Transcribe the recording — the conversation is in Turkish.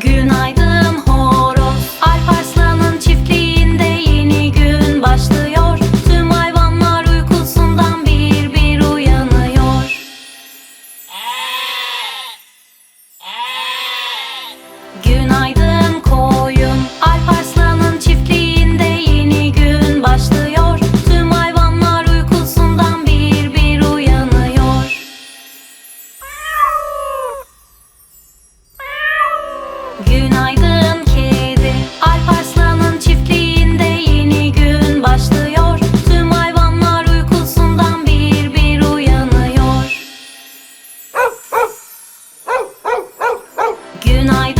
Günaydın horoz Alparslan'ın çiftliğinde yeni gün başlıyor. Tüm hayvanlar uykusundan bir bir uyanıyor. Günaydın. günaydın.